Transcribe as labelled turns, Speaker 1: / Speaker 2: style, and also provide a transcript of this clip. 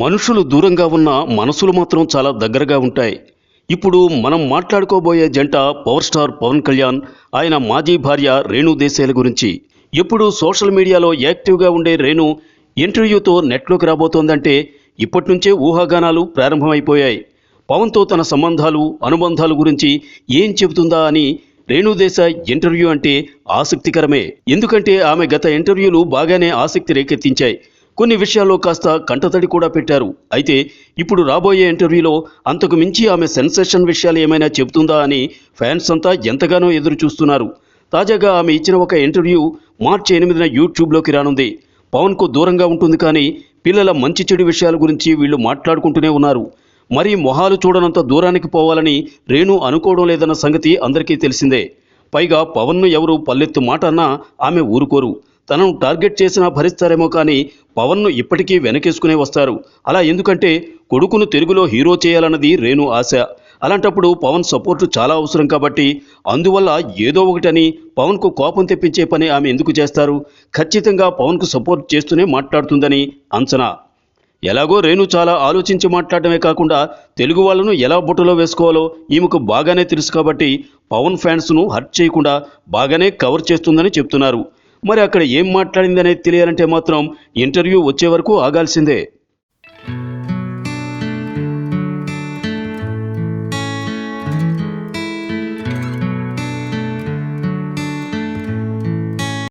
Speaker 1: మనుషులు దూరంగా ఉన్న మనసులు మాత్రం చాలా దగ్గరగా ఉంటాయి. ఇప్పుడు మనం మాట్లాడుకోబోయే జంట పవర్ స్టార్ పవన్ కళ్యాణ్ ఆయన మాజీ భార్య రేణు దేశాయ్ గురించి. ఎప్పుడు సోషల్ మీడియాలో యాక్టివ్గా ఉండే రేణు ఇంటర్వ్యూతో నెట్లోకి రాబోతోందంటే ఇప్పటి నుంచే ఊహాగానాలు ప్రారంభమైపోయాయి. పవన్తో తన సంబంధాలు అనుబంధాలు గురించి ఏం చెబుతుందా అని రేణుదేశాయ్ ఇంటర్వ్యూ అంటే ఆసక్తికరమే. ఎందుకంటే ఆమె గత ఇంటర్వ్యూలు బాగానే ఆసక్తి రేకెత్తించాయి. కొన్ని విషయాల్లో కాస్త కంటతడి కూడా పెట్టారు. అయితే ఇప్పుడు రాబోయే ఇంటర్వ్యూలో అంతకు మించి ఆమె సెన్సేషన్ విషయాలు ఏమైనా చెబుతుందా అని ఫ్యాన్స్ అంతా ఎంతగానో ఎదురు చూస్తున్నారు తాజాగా ఆమె ఇచ్చిన ఒక ఇంటర్వ్యూ మార్చి ఎనిమిదిన యూట్యూబ్లోకి రానుంది. పవన్కు దూరంగా ఉంటుంది కానీ పిల్లల మంచి చెడు విషయాల గురించి వీళ్ళు మాట్లాడుకుంటూనే ఉన్నారు. మరి మొహాలు చూడనంత దూరానికి పోవాలని రేణు అనుకోవడం లేదన్న సంగతి అందరికీ తెలిసిందే. పైగా పవన్ను ఎవరు పల్లెత్తు మాట అన్నా ఆమె ఊరుకోరు. తనను టార్గెట్ చేసినా భరిస్తారేమో కానీ పవన్ను ఇప్పటికీ వెనకేసుకునే వస్తారు. అలా ఎందుకంటే కొడుకును తెలుగులో హీరో చేయాలన్నది రేణు ఆశ. అలాంటప్పుడు పవన్ సపోర్టు చాలా అవసరం కాబట్టి అందువల్ల ఏదో ఒకటని పవన్కు కోపం తెప్పించే పని ఆమె ఎందుకు చేస్తారు? ఖచ్చితంగా పవన్కు సపోర్ట్ చేస్తూనే మాట్లాడుతుందని అంచనా. ఎలాగో రేణు చాలా ఆలోచించి మాట్లాడటమే కాకుండా తెలుగు వాళ్ళను ఎలా బుట్టలో వేసుకోవాలో ఈమెకు బాగానే తెలుసు కాబట్టి పవన్ ఫ్యాన్స్ను హర్ట్ చేయకుండా బాగానే కవర్ చేస్తుందని చెప్తున్నారు. మరి అక్కడ ఏం మాట్లాడిందనేది తెలియాలంటే మాత్రం ఇంటర్వ్యూ వచ్చే వరకు ఆగాల్సిందే.